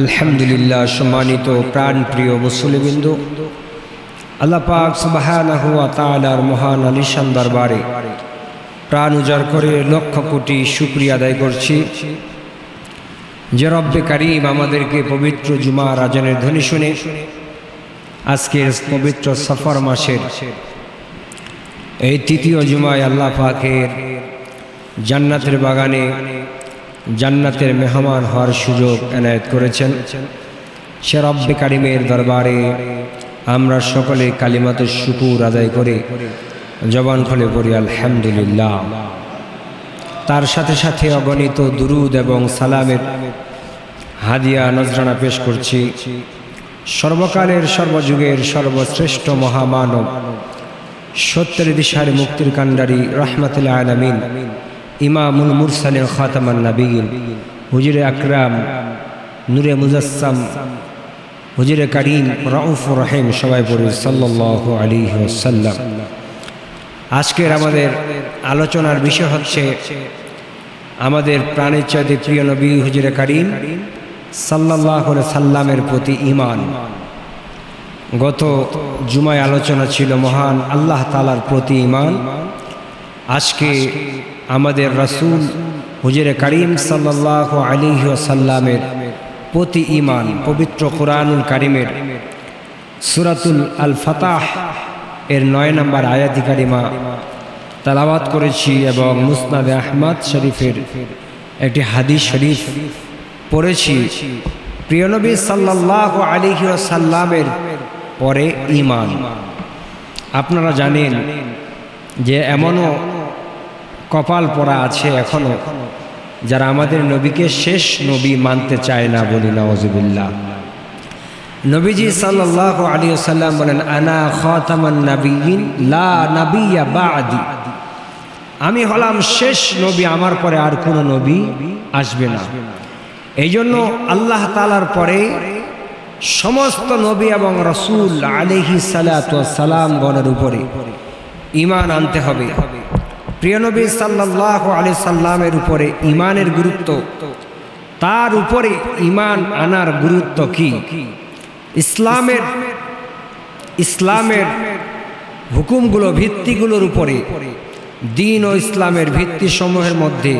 আলহামদুলিল্লাহ, সম্মানিত প্রাণ প্রিয় মুসলিবিন্দু আল্লাহ পাক সুবাহানাহু তাআলার মহান আলিশান দরবারে প্রাণ উজাড় করে লক্ষ কোটি শুক্রিয়া আদায় করছি। যে রব্বে কারিম আমাদেরকে পবিত্র জুমা আজানের ধ্বনি শুনে আজকের পবিত্র সফর মাসের এই তৃতীয় জুমায় আল্লাহ পাকের জান্নাতের বাগানে জান্নাতের মেহমান হওয়ার সুযোগ এনায়েত করেছেন। সে রব্বে কারিমের দরবারে আমরা সকলে কালিমাতের শুকুর আদায় করে। জবান খুলে পড়ি, আলহামদুলিল্লাহ। তার সাথে সাথে অগণিত দুরুদ এবং সালামের হাদিয়া নজরানা পেশ করছি। সর্বকালের সর্বযুগের সর্বশ্রেষ্ঠ মহামানব, সত্যের দিশার মুক্তির কাণ্ডারি রহমতুল্লাহ আলমিন। ইমামুল মুরসালিন খাতামান নাবিগিন হুজুরে আকরাম, নূরে মুজাসসাম, হুজুরে করিম রউফ রহিম সবাই পড়ি সাল্লাহ আলী সাল্লাম আজকের আমাদের আলোচনার বিষয় হচ্ছে আমাদের প্রাণের চাইতে প্রিয় নবী হুজুরে করিম সাল্লাহ সাল্লামের প্রতি ইমান গত জুমায় আলোচনা ছিল মহান আল্লাহ তালার প্রতি ইমান আজকে আমাদের রাসুল হুজুরে করিম সাল্লাহ আলী সাল্লামের প্রতি ইমান পবিত্র কোরআনুল কারিমের সুরাতুল আল ফাতাহ এর নয় নম্বর আয়াতি কারিমা তালাবাত করেছি এবং মুসনাদে আহমদ শরীফের একটি হাদিস শরীফ পড়েছি। প্রিয়নবী সাল্লাহ আলী সাল্লামের পরে ইমান আপনারা জানেন যে এমনও কপাল পরা আছে এখনও। যারা আমাদের নবীকে শেষ নবী মানতে চায় না বলি নওয়াজবিল্লা নবীজি সাল্লাহ আলী সাল্লাম বলেন, আনা খতামান নবীন লা নবিয়া বাদি। আমি হলাম শেষ নবী, আমার পরে আর কোনো নবী আসবে না। এই জন্য আল্লাহ তালার পরে সমস্ত নবী এবং রসুল আলিহি সালাম গণের উপরে ইমান আনতে হবে। প্রিয় নবী সাল্লাহ আলি সাল্লামের উপরে ইমানের গুরুত্ব। তার উপরে ইমান আনার গুরুত্ব কি? ইসলামের ইসলামের হুকুমগুলো, ভিত্তিগুলোর উপরে, দিন ও ইসলামের ভিত্তি সমূহের মধ্যে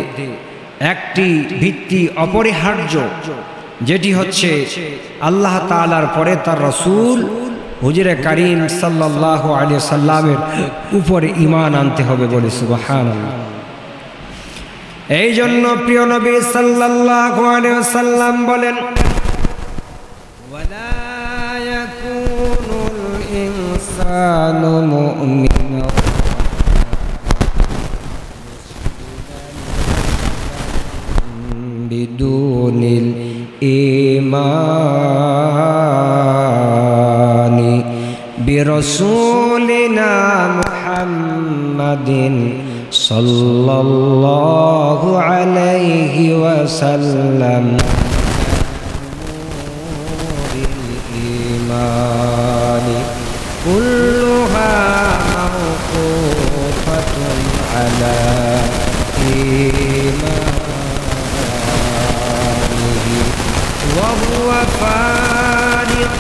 একটি ভিত্তি অপরিহার্য, যেটি হচ্ছে আল্লাহ তালার পরে তার রসুল হুজুরে করিম সাল্লাহ আলী সাল্লামের উপরে ইমান আনতে হবে বলে সুবাহান এই জন্য প্রিয় নবী সাল্লাহ আলী সাল্লাম বলেন بدون الإيمان برسولنا محمد صلى الله عليه وسلم. الإيمان كلها موقوفة على إيمانه وهو فارق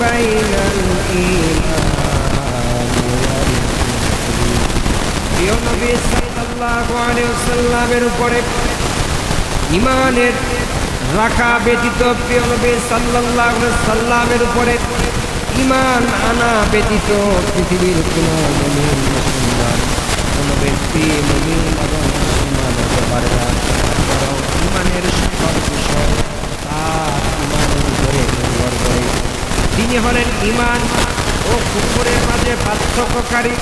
بين الإيمان প্রিয় নবী সাল্লাল্লাহু আলাইহি ওয়াসাল্লামের উপরে ইমানের রাখা ব্যতীত প্রিয় নবী সাল্লাল্লাহু আলাইহি সাল্লামের উপরে ইমান আনা ব্যতীত পৃথিবীর কোনো মুমিন মুসলমান কোনো ব্যক্তি মুমিন এবং মুসলমান হতে পারে না বরং ইমানের সকল বিষয় তার ইমানের উপরে তিনি হলেন ইমান ও কুকুরের মাঝে পার্থক্যকারী।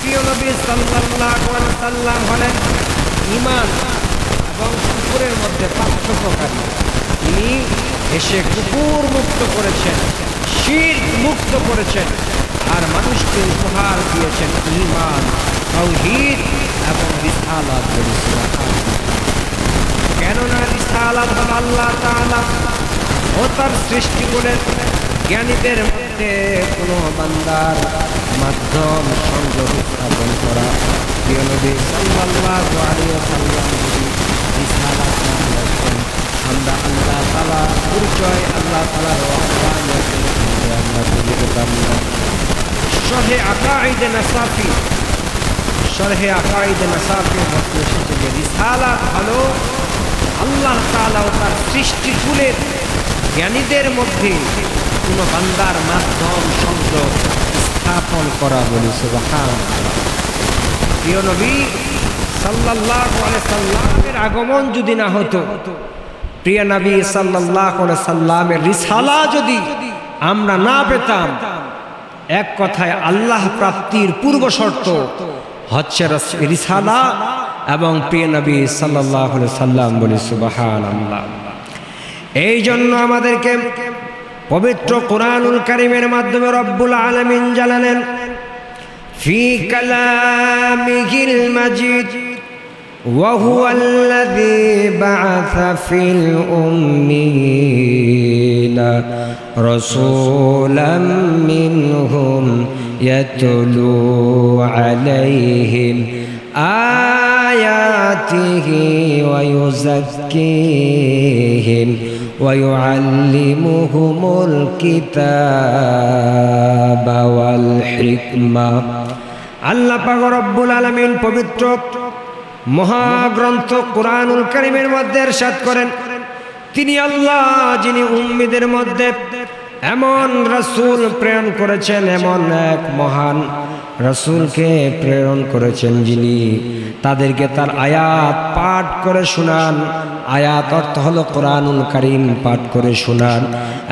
প্রিয় নবী সাল্লাম হলেন ইমান এবং কুকুরের মধ্যে পার্থক্যকারী। তিনি এসে কুকুর মুক্ত করেছেন, শির মুক্ত করেছেন আর মানুষকে উপহার দিয়েছেন ইমান এবং রিসালাত। কেননা রিসালাত হল আল্লাহ তাআলা ও তার সৃষ্টি করেন জ্ঞানীদের মধ্যে কোনো বান্দার মাধ্যম সংযোগ স্থাপন করা। প্রিয় আমরা আল্লাহ তালা পরিচয়, আল্লাহ তালার আমরা খুঁজে পেতাম না। শহে আকাইদে নাসাফি শরহে এসেছে যে আল্লাহ তালা ও তার সৃষ্টি কুলের জ্ঞানীদের মধ্যে কোনো বান্দার মাধ্যম সংযোগ স্থাপন করা বলি প্রিয় নবী সাল্লাহ সাল্লামের আগমন যদি না হতো, প্রিয় নবী সাল্লাহ সাল্লামের রিসালা যদি আমরা না পেতাম, এক কথায় আল্লাহ প্রাপ্তির পূর্ব শর্ত হচ্ছে রস- রিসালা এবং প্রিয় নবী সাল্লাহ সাল্লাম বলি সুবাহান আল্লাহ এই জন্য আমাদেরকে পবিত্র কোরআনুল কারিমের মাধ্যমে রব্বুল আলমিন জানালেন في كلامه المجيد وهو الذي بعث في الأمين رسولا منهم يتلو عليهم آياته ويزكيهم ويعلمهم الكتاب والحكمة আল্লাহ পাক রব্বুল আলামিন পবিত্র মহাগ্রন্থ কোরআনুল কারীমের মধ্যে ارشاد করেন তিনি আল্লাহ যিনি উম্মিদের মধ্যে এমন রাসূল প্রেরণ করেছেন, এমন এক মহান রাসূলকে প্রেরণ করেছেন যিনি। তাদেরকে তার আয়াত পাঠ করে শোনান। আয়াত অর্থ হলো কোরআনুল কারীম পাঠ করে শোনান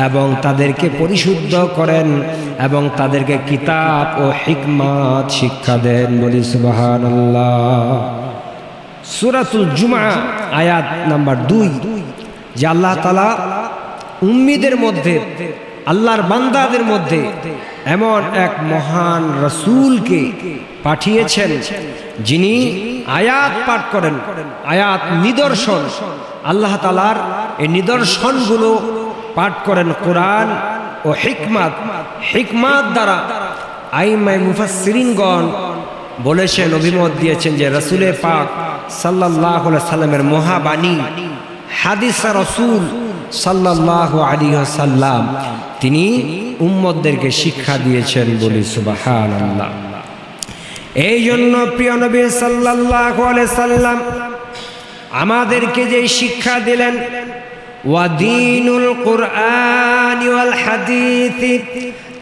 এবং তাদেরকে পরিশুদ্ধ করেন এবং তাদেরকে কিতাব ও হিকমাত শিক্ষা দেন বলি সুবহানাল্লাহ। সুরাতুল জুমা আয়াত নাম্বার দুই, যে আল্লাহ তালা উম্মিদের মধ্যে আল্লাহর বান্দাদের মধ্যে এমন এক মহান রসুলকে পাঠিয়েছেন যিনি আয়াত পাঠ করেন, আয়াত নিদর্শন। আল্লাহ তালার এই নিদর্শনগুলো পাঠ করেন কোরআন ও হিকমাত। হিকমাত দ্বারা আইমাই মুফাসসিরিনগণ বলেছেন, অভিমত দিয়েছেন যে রসুলে পাক সাল্লাহ সাল্লামের মহাবাণী, হাদিসা রসুল সাল্লাহ আলী সাল্লাম তিনি উম্মদদেরকে শিক্ষা দিয়েছেন বলি সুবাহান আল্লাহ এই জন্য প্রিয় নবী সাল্লাহ সাল্লাম আমাদেরকে যে শিক্ষা দিলেন ওয়াদিনুল কুরআন ওয়াল হাদিস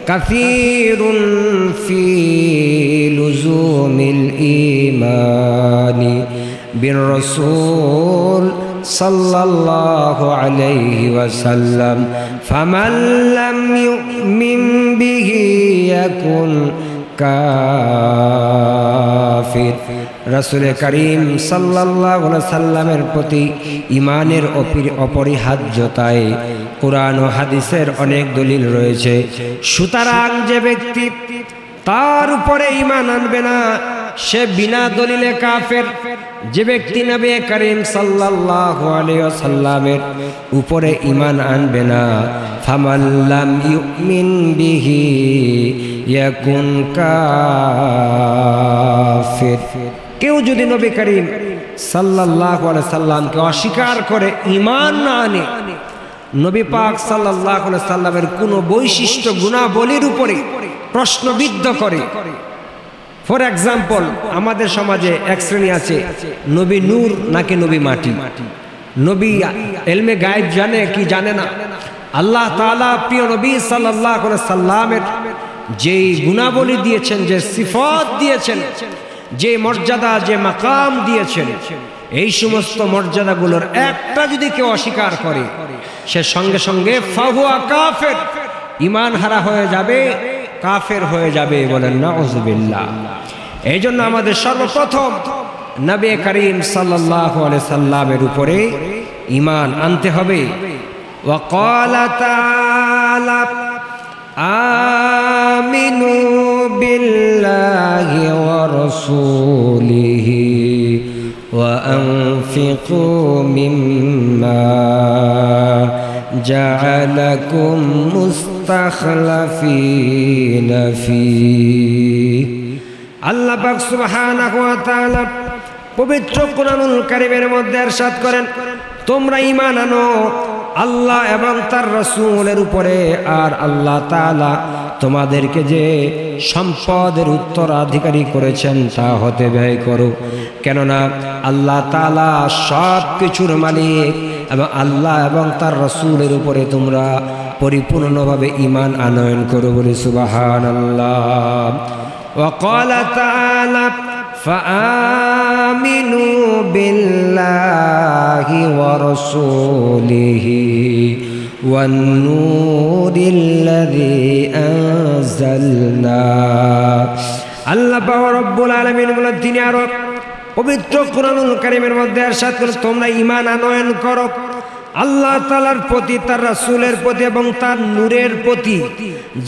كثير في لزوم الإيمان بالرسول صلى الله عليه وسلم فمن لم يؤمن به يكن কাফির রাসুল করিম সাল্লাহ সাল্লামের প্রতি ইমানের অপি- অপরিহার্যতায় কোরআন ও হাদিসের অনেক দলিল রয়েছে সুতরাং যে ব্যক্তি তার উপরে ইমান আনবে না সে বিনা দলিলে কাফের, যে ব্যক্তি নবী করিম সাল্লাল্লাহু আলাইহি সাল্লামের উপরে ইমান আনবে না। ফামাল্লাম ইউমিন বিহি, ইয়াকুন কাফির। কেউ যদি নবী করিম সাল্লাল্লাহু আলাইহি সাল্লামকে অস্বীকার করে ইমান না আনে, নবী পাক সাল্লাল্লাহু আলাইহি সাল্লামের কোনো বৈশিষ্ট্য, গুণাবলীর উপরে প্রশ্নবিদ্ধ করে ফর এক্সাম্পল আমাদের সমাজে এক শ্রেণি আছে, নবী নূর নাকি নবী মাটি। নবী এলমে গায়েব জানে কি জানে না? আল্লাহ তাআলা প্রিয় নবী আলাইহি সাল্লামের যেই গুণাবলী দিয়েছেন, যে সিফত দিয়েছেন, যে মর্যাদা, যে মাকাম দিয়েছেন, এই সমস্ত মর্যাদাগুলোর একটা যদি কেউ অস্বীকার করে, সে সঙ্গে সঙ্গে ফাহুয়া কাফের ইমান হারা হয়ে যাবে কাফের হয়ে যাবে বলেন নজবিল্লা এই জন্য আমাদের সর্বপ্রথম নবে করিম সাল্লাহ সাল্লামের উপরে ইমান আনতে হবে। আমিনু বিল্লাহি ওয়া রাসূলিহি ওয়া আনফিকু মিম্মা। جعلكم مستخلفين فيه আল্লাহ পাক সুবহানাহু ওয়া তাআলা পবিত্র কোরআনুল কারিমের মধ্যে এরশাদ করেন তোমরা ঈমান আনো আল্লাহ এবং তার রসুলের উপরে আর আল্লাহ তাআলা তোমাদেরকে যে সম্পদের উত্তরাধিকারী করেছেন তা হতে ব্যয় করো কেননা আল্লাহ তাআলা সব কিছুর মালিক এবং আল্লাহ এবং তার রসুলের উপরে তোমরা পরিপূর্ণভাবে ঈমান আনয়ন করো বলে সুবাহান আল্লাহ وقال تعالى فآمنوا بالله ورسوله والنور الذي أنزلنا আল্লাহ পাক রব্বুল আলামিন বলেন তিনি আরো পবিত্র কোরআনুল কারীমের মধ্যে এরশাদ করে, তোমরা ইমান আনয়ন করো। আল্লাহ তালার প্রতি, তার রাসুলের প্রতি এবং তার নূরের প্রতি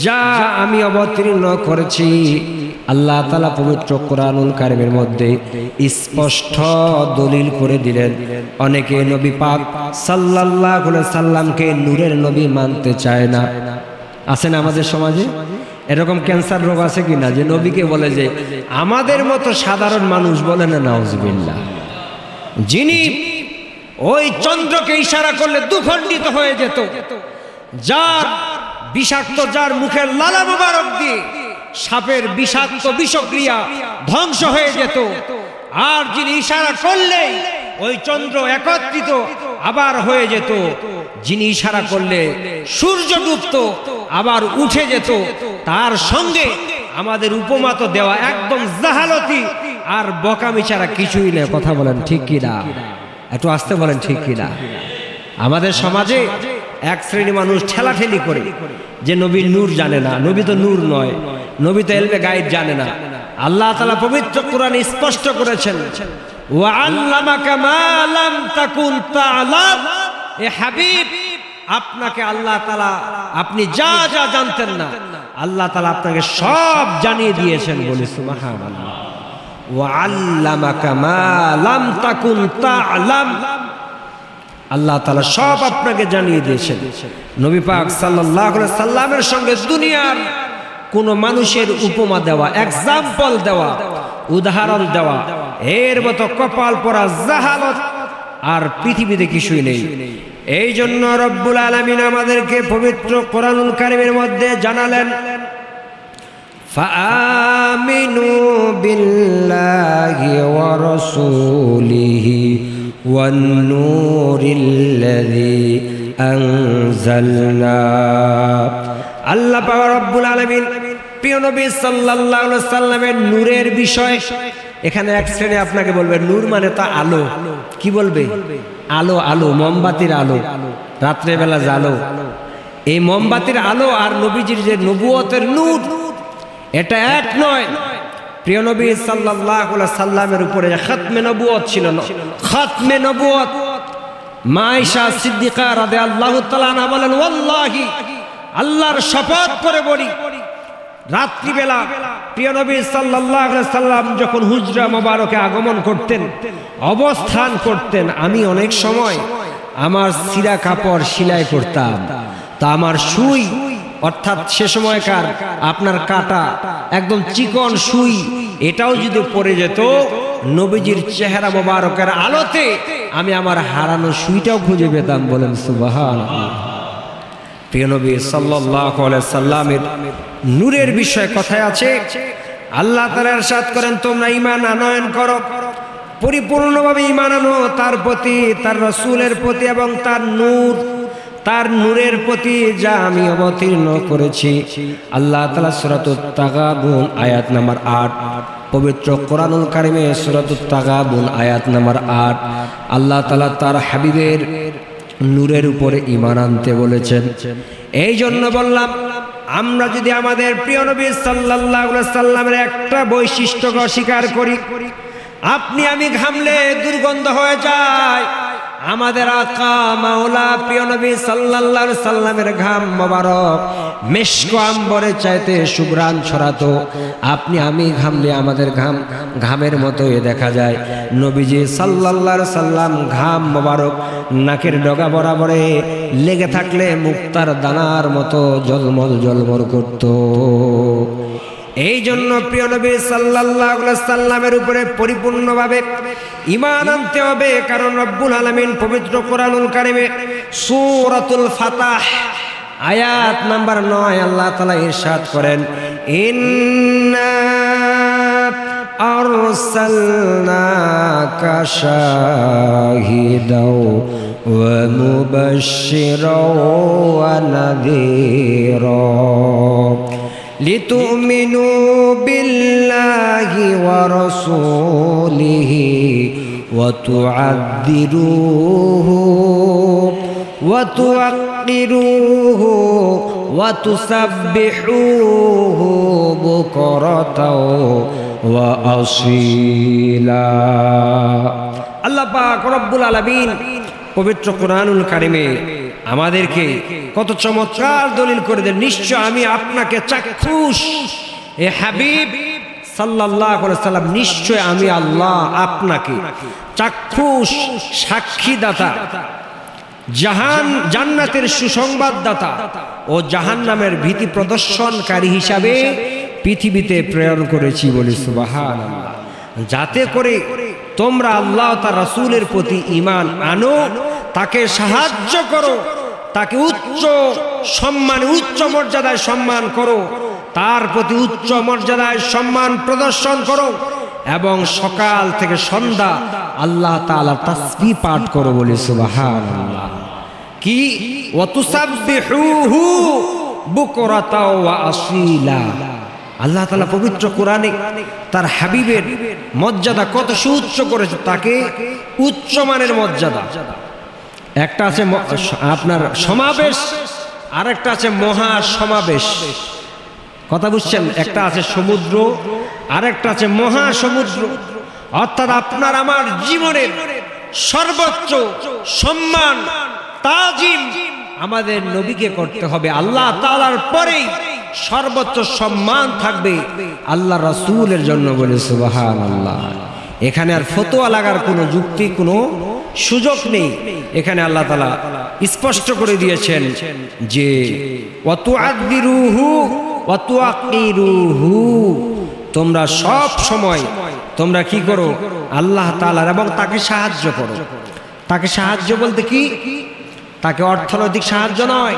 যা আমি অবতীর্ণ করেছি। আল্লাহ তালা পবিত্র কোরআনুল কারিমের মধ্যে স্পষ্ট দলিল করে দিলেন, অনেকে নবী পাক সাল্লাল্লাহ সাল্লামকে নূরের নবী মানতে চায় না। আছে না আমাদের সমাজে? এরকম ক্যান্সার রোগ আছে কিনা? যে নবীকে বলে যে, আমাদের মতো সাধারণ মানুষ বলে না, নাউজবিল্লাহ। যিনি ওই চন্দ্রকে ইশারা করলে দুখণ্ডিত হয়ে যেত, যার বিষাক্ত, যার মুখের লালা মোবারক দিয়ে সাপের বিষাক্ত বিষক্রিয়া ধ্বংস হয়ে যেত, আর যিনি ইশারা করলেই ওই চন্দ্র একত্রিত আবার হয়ে যেত, যিনি ইশারা করলে সূর্য ডুবত, আবার উঠে যেত। তার সঙ্গে আমাদের উপমা তো দেওয়া একদম জাহালতি, আর বকামি ছাড়া কিছুই নেই। কথা বলেন ঠিক কিনা একটু আসতে বলেন ঠিক কিনা আমাদের সমাজে এক শ্রেণি মানুষ ঠেলাঠেলি করে, যে নবী নূর জানে না। নবী তো নূর নয়, নবী তো এলবে গাইড জানে না। আল্লাহ তালা পবিত্র কোরআন স্পষ্ট করেছেন আপনাকে আল্লাহ তালা আপনি যা যা জানতেন না, আল্লাহ তালা আপনাকে সব জানিয়ে দিয়েছেন বলে আল্লাহ তালা সব আপনাকে জানিয়ে দিয়েছেন। নবী পাক সাল্লাহ সাল্লামের সঙ্গে দুনিয়ার কোন মানুষের উপমা দেওয়া এক্সাম্পল দেওয়া, উদাহরণ দেওয়া এর মতো কপাল পরা জাহালত আর পৃথিবীতে কিছুই নেই এই জন্য রব্বুল আলমিন আমাদেরকে পবিত্র কোরআনুল কারিমের মধ্যে জানালেন فآمنوا بالله ورسوله والنور الذي أنزلنا আল্লাহ পাক রব্বুল আলামিন প্রিয় নবী সাল্লাল্লাহু আলাইহি সাল্লামের নূরের বিষয় এখানে এক শ্রেণি আপনাকে বলবে, নূর মানে তো আলো। কি বলবে? আলো আলো, মোমবাতির আলো। রাত্রে বেলা জালো এই মোমবাতির আলো আর নবীজির যে নবুয়তের নূর, এটা এক নয়। প্রিয় নবী আলাইহি সাল্লামের উপরে খাতমে নবুয়ত ছিল না, খাতমে নবুয়ত। মাইশা সিদ্দিকা রাদিয়াল্লাহু তাআলা আনহা বলেন, ওয়াল্লাহি, আল্লাহর শপথ করে বলি। রাত্রিবেলা প্রিয় নবী সাল্লাল্লাহু আলাইহি সাল্লাম যখন হুজরা মোবারকে আগমন করতেন, অবস্থান করতেন, আমি অনেক সময় আমার সিরা কাপড় সেলাই করতাম। তা আমার সুই, অর্থাৎ সে সময়কার আপনার কাটা একদম চিকন সুই, এটাও যদি পড়ে যেত, নবীজির চেহারা মোবারকের আলোতে আমি আমার হারানো সুইটাও খুঁজে পেতাম বলেন সুবাহান প্রিয় নবী সাল্লাল্লাহু আলাইহি সাল্লামের নূরের বিষয়ে কথায় আছে, আল্লাহ তাআলা ইরশাদ করেন, তোমরা ইমান আনয়ন করো, পরিপূর্ণভাবে ইমান আনো, তার প্রতি, তার রসুলের প্রতি এবং তার নূর, তার নূরের প্রতি যা আমি অবতীর্ণ করেছি। আল্লাহ তালা সুরাতুত তাগাবুন, আয়াত নাম্বার আট। পবিত্র কোরআনুল কারিমে সুরাতুত তাগাবুন, আয়াত নাম্বার আট। আল্লাহ তালা তার হাবিবের নূরের উপরে ইমান আনতে বলেছেন। এই জন্য বললাম, আমরা যদি আমাদের প্রিয় নবী আলাইহি সাল্লামের একটা বৈশিষ্ট্য অস্বীকার করি, আপনি আমি ঘামলে দুর্গন্ধ হয়ে যায় আমাদের আকা মাওলা প্রিয় নবী সাল্লাল্লাহু সাল্লামের ঘাম মোবারক, মেশকো আম্বরে চাইতে সুগ্রাণ ছড়াতো। আপনি, আমি ঘামলে আমাদের ঘাম, ঘামের মতোই দেখা যায়। নবীজি সাল্লাল্লাহু সাল্লাম ঘাম মোবারক, নাকের ডগা বরাবরে লেগে থাকলে মুক্তার দানার মতো জলমল জলমল করতো। এই জন্য প্রিয় নবী সাল্লাল্লাহু আলাইহি সাল্লামের উপরে পরিপূর্ণভাবে ঈমান আনতে হবে কারণ রব্বুল আলামিন পবিত্র কোরআনুল কারিমে সূরাতুল ফাতাহ আয়াত নাম্বার নয় আল্লাহ তাআলা ইরশাদ করেন ইন্না أرسلناك شاهدا ومبشرا ونذيرا لتؤمنوا بالله ورسوله وتعذروه وتوقروه وتسبحوه بكرة وأصيلا আল্লাহ পাক রব্বুল আলামিন পবিত্র কোরআনুল কারিমে আমাদেরকে কত চমৎকার দলিল করে দেন। নিশ্চয় আমি আপনাকে চাক্ষুষ। এ সাল্লাম নিশ্চয় আমি আল্লাহ আপনাকে চাক্ষুষ, সাক্ষীদাতা, জাহান, জান্নাতের সুসংবাদদাতা ও জাহান্নামের ভীতি প্রদর্শনকারী হিসাবে পৃথিবীতে প্রেরণ করেছি বলে সুবাহান যাতে করে তোমরা আল্লাহ তার রাসূলের প্রতি ঈমান আনো তাকে সাহায্য করো, তাকে উচ্চ সম্মান, উচ্চ মর্যাদায় সম্মান করো, তার প্রতি উচ্চ মর্যাদায় সম্মান প্রদর্শন করো এবং সকাল থেকে সন্ধ্যা আল্লাহ তাআলা তাসবি পাঠ করো বলে সুবহানাল্লাহ। কি? আল্লাহ তাআলা পবিত্র কোরআনে তার হাবিবের মর্যাদা কত সুউচ্চ করেছে, তাকে উচ্চমানের মর্যাদা। একটা আছে আপনার সমাবেশ, আরেকটা আছে মহা সমাবেশ কথা বুঝছেন? একটা আছে সমুদ্র, আরেকটা আছে মহা সমুদ্র অর্থাৎ আপনার আমার জীবনের সর্বোচ্চ সম্মান, তাজিম আমাদের নবীকে করতে হবে। আল্লাহ তালার পরেই সর্বোচ্চ সম্মান থাকবে আল্লাহ রসুলের জন্য বলে সুবাহান আল্লাহ এখানে আর ফতোয়া লাগার কোনো যুক্তি, কোনো সুযোগ নেই। এখানে আল্লাহ তালা স্পষ্ট করে দিয়েছেন যে তোমরা সব সময় তোমরা কি করো? আল্লাহ তালার এবং তাকে সাহায্য করো। তাকে সাহায্য বলতে কি? তাকে অর্থনৈতিক সাহায্য নয়।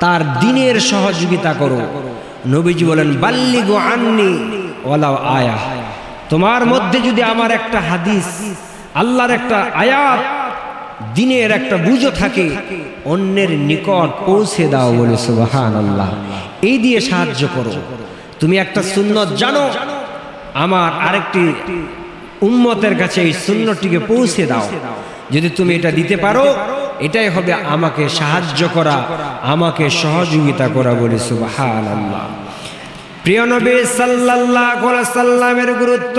তার দিনের সহযোগিতা করো। নবীজি বলেন বাল্লিগো আননি ওলা আয়া। তোমার মধ্যে যদি আমার একটা হাদিস আল্লাহর একটা আয়াত, দিনের একটা বুঝো থাকে, অন্যের নিকট পৌঁছে দাও বলে সুবাহান আল্লাহ এই দিয়ে সাহায্য করো। তুমি একটা সুন্নত জানো, আমার আরেকটি উম্মতের কাছে এই সুন্নতটিকে পৌঁছে দাও। যদি তুমি এটা দিতে পারো, এটাই হবে আমাকে সাহায্য করা, আমাকে সহযোগিতা করা বলে সুবাহান আল্লাহ প্রিয় নবী আলাইহি সাল্লামের গুরুত্ব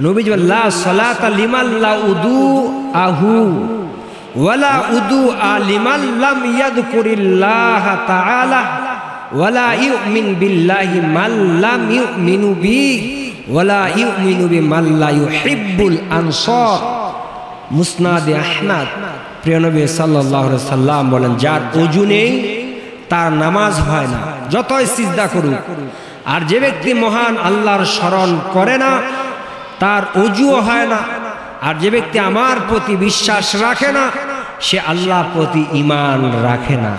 নবীজ লা সালাতা লিমান লা উদু আহু ওয়ালা উদু আলিমান লাম ইয়াদকুরিল্লাহ তাআলা ওয়ালা ইউমিন বিল্লাহি মান লাম ইউমিনু বি ওয়ালা ইউমিনু বিমান লা ইউহিব্বুল আনসার। মুসনাদে আহমদ, প্রিয় নবী সাল্লাল্লাহু আলাইহি সাল্লাম বলেন, যার অজু নেই, তার নামাজ হয় না। যতই সিজদা করুক, আর যে ব্যক্তি মহান আল্লাহর স্মরণ করে না তার অজুও হয় না। আর যে ব্যক্তি আমার প্রতি বিশ্বাস রাখে না, সে আল্লাহ প্রতি ইমান রাখে না।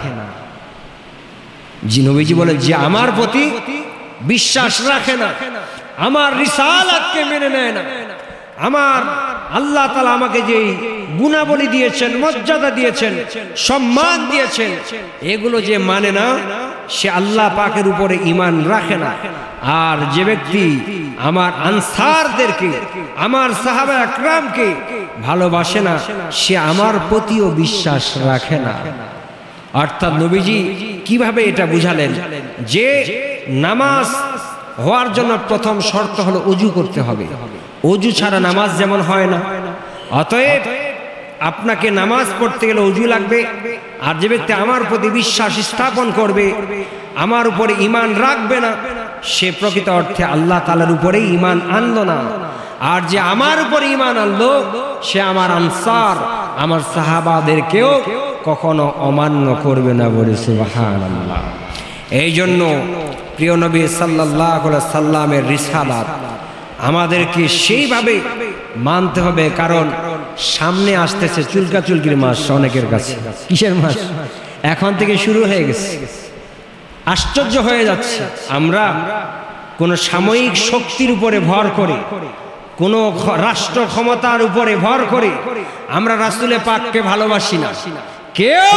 নবীজি বলেন যে আমার প্রতি বিশ্বাস রাখে না, আমার রিসালাতকে মেনে নেয় না। আমার আল্লাহ তালা আমাকে যে গুণাবলী দিয়েছেন, মর্যাদা দিয়েছেন, সম্মান দিয়েছেন। এগুলো যে মানে না, সে আল্লাহ পাকের উপরে ইমান রাখে না। আর যে ব্যক্তি আমার আনসারদেরকে, আমার সাহাবা আকরামকে ভালোবাসে না, সে আমার প্রতিও বিশ্বাস রাখে না। অর্থাৎ নবীজি কীভাবে এটা বুঝালেন? যে নামাজ হওয়ার জন্য প্রথম শর্ত হলো উজু করতে হবে। অজু ছাড়া নামাজ যেমন হয় না, অতএব আপনাকে নামাজ পড়তে গেলে অজু লাগবে, আর যে ব্যক্তি আমার প্রতি বিশ্বাস স্থাপন করবে, আমার উপরে ইমান রাখবে না, সে প্রকৃত অর্থে আল্লাহ তালার উপরেই ইমান আনলো না। আর যে আমার উপরে ইমান আনলো, সে আমার আনসার, আমার সাহাবাদেরকেও কখনো অমান্য করবে না বলে সুবাহান আল্লাহ এই জন্য প্রিয় নবী সাল্লাহ সাল্লামের রিসালাত আমাদেরকে সেইভাবে মানতে হবে, কারণ সামনে আসতেছে চুলকা চুলকির মাস অনেকের কাছে। কিসের মাস এখন থেকে শুরু হয়ে গেছে। আশ্চর্য হয়ে যাচ্ছে। আমরা কোন সাময়িক শক্তির উপরে ভর করে, কোন রাষ্ট্র ক্ষমতার উপরে ভর করে আমরা রাসুলে পাককে ভালোবাসি না। কেউ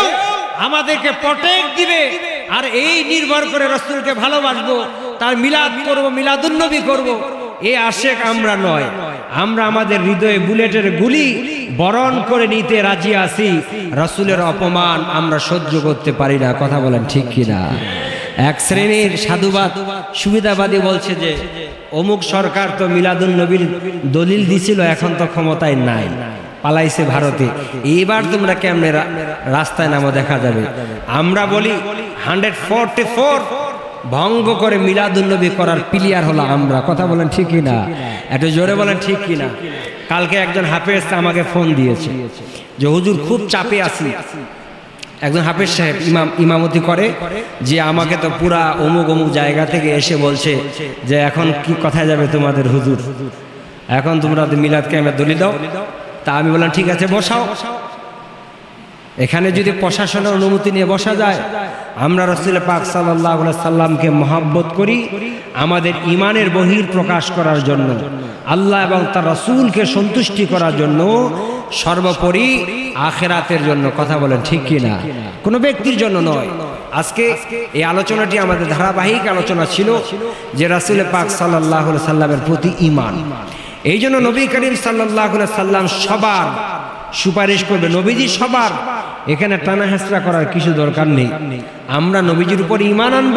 আমাদেরকে প্রটেক্ট দিবে আর এই নির্ভর করে রসুলকে ভালোবাসবো, তার মিলাদ করব, মিলাদুন্নবী করব। এ আশেক আমরা নয়। আমরা আমাদের হৃদয়ে বুলেটের গুলি বরণ করে নিতে রাজি আছি। রসুলের অপমান আমরা সহ্য করতে পারি না, কথা বলেন ঠিক কিনা? এক শ্রেণির সাধুবাদ, সুবিধাবাদী বলছে যে, অমুক সরকার তো মিলাদুন নবীর দলিল দিছিল, এখন তো ক্ষমতায় নাই। পালাইছে ভারতে। এইবার তোমরা কেমনে রাস্তায় নামো দেখা যাবে। আমরা বলি হান্ড্রেড ফোরটি ফোর ভঙ্গ করে মিলাদুন্নবী করার প্লেয়ার হলো আমরা। কথা বলেন ঠিক কিনা? একটু জোরে বলেন ঠিক কিনা? কালকে একজন হাফেজ আমাকে ফোন দিয়েছে যে, হুজুর, খুব চাপে আছি। একজন হাফেজ সাহেব ইমাম ইমামতি করে, যে আমাকে তো পুরা অমুক অমুক জায়গা থেকে এসে বলছে যে, এখন কি কথায় যাবে তোমাদের হুজুর? এখন তোমরা মিলাদকে আমরা দলি দাও। তা আমি বললাম, ঠিক আছে বসাও বসাও। এখানে যদি প্রশাসনের অনুমতি নিয়ে বসা যায়, আমরা রসুল পাক সাল্লাহ সাল্লামকে মহাব্বত করি, আমাদের ইমানের বহির প্রকাশ করার জন্য, আল্লাহ এবং তার রসুলকে সন্তুষ্টি করার জন্য সর্বোপরি আখেরাতের জন্য, কথা বলেন ঠিক কি না? কোনো ব্যক্তির জন্য নয়। আজকে এই আলোচনাটি আমাদের ধারাবাহিক আলোচনা ছিল যে রাসুল পাক সাল্লাহ সাল্লামের প্রতি ইমান এই জন্য নবী করিম সাল্লাহ সাল্লাম সবার সুপারিশ করবে। নবীজি সবার। এখানে টানা হেসরা করার কিছু দরকার নেই। আমরা নবীজির উপর ইমান আনব,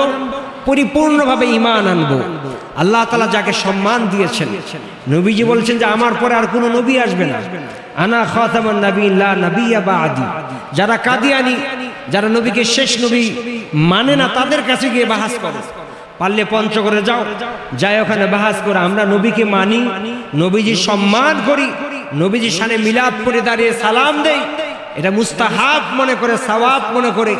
পরিপূর্ণভাবে ইমান আনব। আল্লাহ তালা যাকে সম্মান দিয়েছেন, নবীজি বলছেন যে, আমার পরে আর কোনো নবী আসবে না। আনা খাতামান নবী, লা নবিয়া বা আদি যারা কাদিয়ানি, যারা নবীকে শেষ নবী মানে না, তাদের কাছে গিয়ে বাহাস করে। পারলে পঞ্চগড়ে যাও, যাই ওখানে বাহাস করে। আমরা নবীকে মানি নবীজি সম্মান করি। নবীজি সানে মিলাদ করে দাঁড়িয়ে সালাম দেই। এটা মুস্তাহাব মনে করে, সওয়াব মনে করে।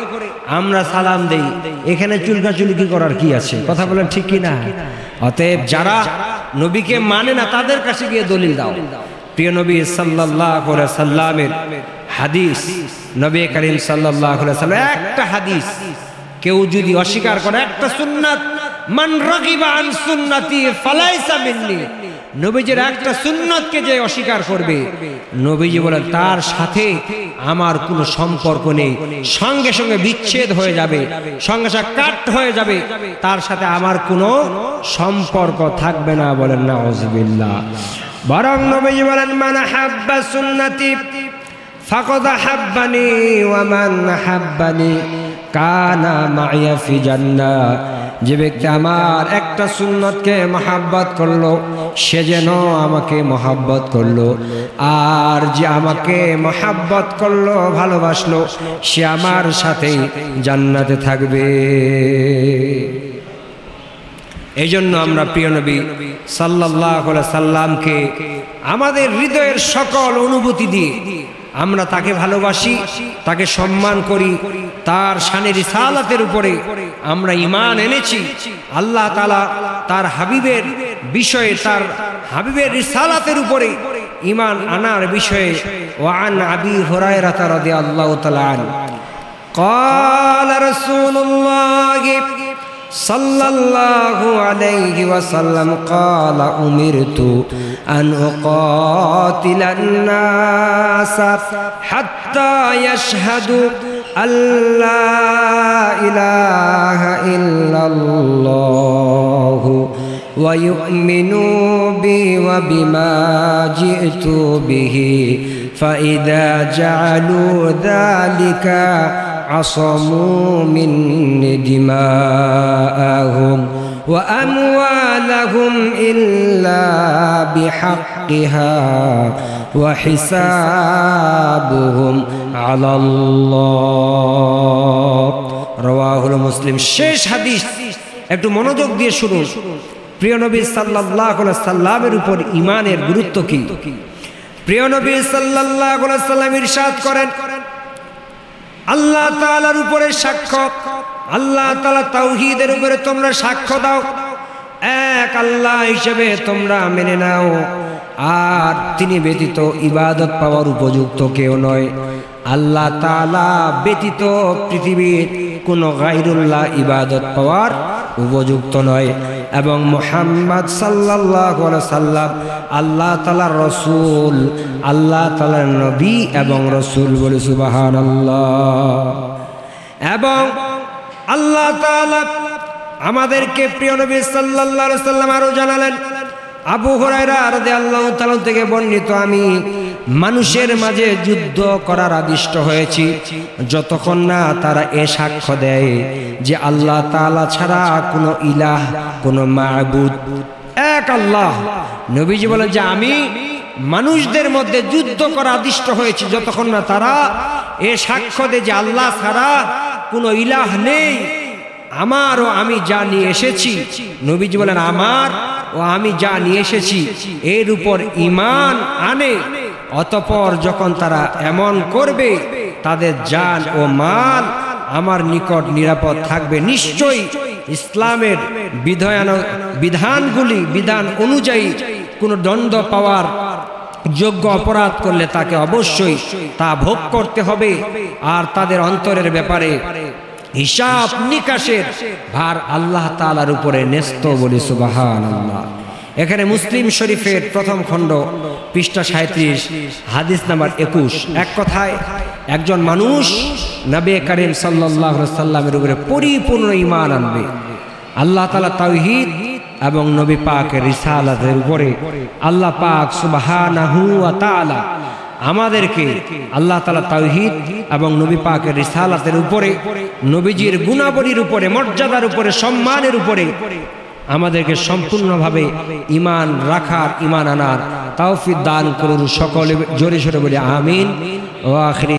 আমরা সালাম দেই। এখানে চুলকা চুলকি করার কি আছে? কথা বলেন ঠিক কি না অতএব যারা নবীকে মানে না, তাদের কাছে গিয়ে দলিল দাও। প্রিয় নবী আলাইহি সাল্লামের হাদিস, নবী করিম আলাইহি সাল্লাম, একটা হাদিস। কেউ যদি অস্বীকার করে, একটা সুন্নাত, মান রাগিবা আন সুন্নতি, ফালাইসা মিন্নি। নবীজির একটা সুন্নতকে যে অস্বীকার করবে নবীজি বলেন তার সাথে আমার কোনো সম্পর্ক নেই। সঙ্গে সঙ্গে বিচ্ছেদ হয়ে যাবে সঙ্গে সঙ্গে কাট হয়ে যাবে। তার সাথে আমার কোনো সম্পর্ক থাকবে না বলেন না। অজবিল্লা বরং নবীজি বলেন মান হাব্বা সুন্নতি ফাকদ হাব্বানি ওয়ামান হাব্বানি কানা মাইয়া ফি জান্নাহ। যে ব্যক্তি আমার একটা সুন্নতকে মহাব্বত করল, সে যেন আমাকে মহাব্বত করল। আর যে আমাকে মহাব্বত করল, ভালোবাসলো, সে আমার সাথেই জান্নাতে থাকবে। এই জন্য আমরা প্রিয় নবী সাল্লাহ সাল্লামকে আমাদের হৃদয়ের সকল অনুভূতি দিয়ে আমরা তাকে ভালোবাসি তাকে সম্মান করি তার শানের সালাতের উপরে আমরা ইমান এনেছি আল্লাহ তালা তার হাবিবের বিষয়ে তার হাবিবের রিসালাতের উপরে ইমান আনার বিষয়ে ওয়ান আবি হরায়রা রাদি আল্লাহ তালা قال رسول الله صلى الله عليه وسلم قال أمرت أن أقاتل الناس حتى يشهدوا أن لا إله إلا الله ويؤمنوا بي وبما جئت به. فإذا جعلوا ذلك عصموا مني دماءهم وأموالهم إلا بحق حقها وحسابهم على الله রওয়াহুল মুসলিম শেষ হাদিস একটু মনোযোগ দিয়ে শুনুন প্রিয় নবী সাল্লাল্লাহু আলাইহি সাল্লামের উপর ঈমানের গুরুত্ব কি প্রিয় নবী সাল্লাল্লাহু আলাইহি সাল্লাম ইরশাদ করেন আল্লাহ তালার উপরে সাক্ষ্য। আল্লাহ তালা তাওহিদের উপরে তোমরা সাক্ষ্য দাও। এক আল্লাহ হিসেবে তোমরা মেনে নাও। আর তিনি ব্যতীত ইবাদত পাওয়ার উপযুক্ত কেউ নয়। আল্লাহ তালা ব্যতীত পৃথিবীর কোনো গায়রুল্লাহ ইবাদত পাওয়ার উপযুক্ত নয়। এবং মোহাম্মদ আলাইহি সাল্লাম আল্লাহ তাআলার রসুল, আল্লাহ তাআলার নবী এবং রসুল বলে সুবহানাল্লাহ। এবং আল্লাহ তাআলা আমাদেরকে প্রিয় নবী আলাইহি সাল্লাম আরও জানালেন, আবু হুরায়রা রাদিয়াল্লাহু তাআলা থেকে বর্ণিত আমি মানুষের মাঝে যুদ্ধ করার আদিষ্ট হয়েছি। যতক্ষণ না তারা এ সাক্ষ্য দেয় যে আল্লাহ তালা ছাড়া কোনো ইলাহ, কোনো মাবুদ। এক আল্লাহ। নবীজি বলেন যে আমি মানুষদের মধ্যে যুদ্ধ করা আদিষ্ট হয়েছি। যতক্ষণ না তারা এ সাক্ষ্য দেয় যে আল্লাহ ছাড়া কোনো ইলাহ নেই। আমার ও আমি যা নিয়ে এসেছি। নবীজি বলেন, আমার ও আমি যা নিয়ে এসেছি, এর উপর ইমান আনে। অতপর যখন তারা এমন করবে, তাদের জান ও মাল আমার নিকট নিরাপদ থাকবে। নিশ্চয়ই ইসলামের বিধান বিধানগুলি, বিধান অনুযায়ী কোনো দণ্ড পাওয়ার যোগ্য অপরাধ করলে তাকে অবশ্যই তা ভোগ করতে হবে। আর তাদের অন্তরের ব্যাপারে হিসাব নিকাশের ভার আল্লাহ তালার উপরে ন্যস্ত বলি সুবাহান আল্লাহ এখানে মুসলিম শরীফের প্রথম খণ্ড, পৃষ্ঠা সাঁত্রিশ হাদিস নাম্বার একুশ। এক কথায়, একজন মানুষ নবে করিম সাল্লাহ সাল্লামের উপরে পরিপূর্ণ ইমান আনবে। আল্লাহ তালা তাওহিদ এবং নবী পাকের রিসালাতের উপরে আল্লাহ পাক সুবাহানাহু আমাদেরকে আল্লাহ তালা তাওহিদ এবং নবী পাকের রিসালাতের উপরে, নবীজির গুণাবলীর উপরে, মর্যাদার উপরে, সম্মানের উপরে আমাদেরকে সম্পূর্ণভাবে ইমান রাখার ইমান আনার তাওফিদ দান করুন সকলে। জোরে সোরে বলে আমিন। ও আখরি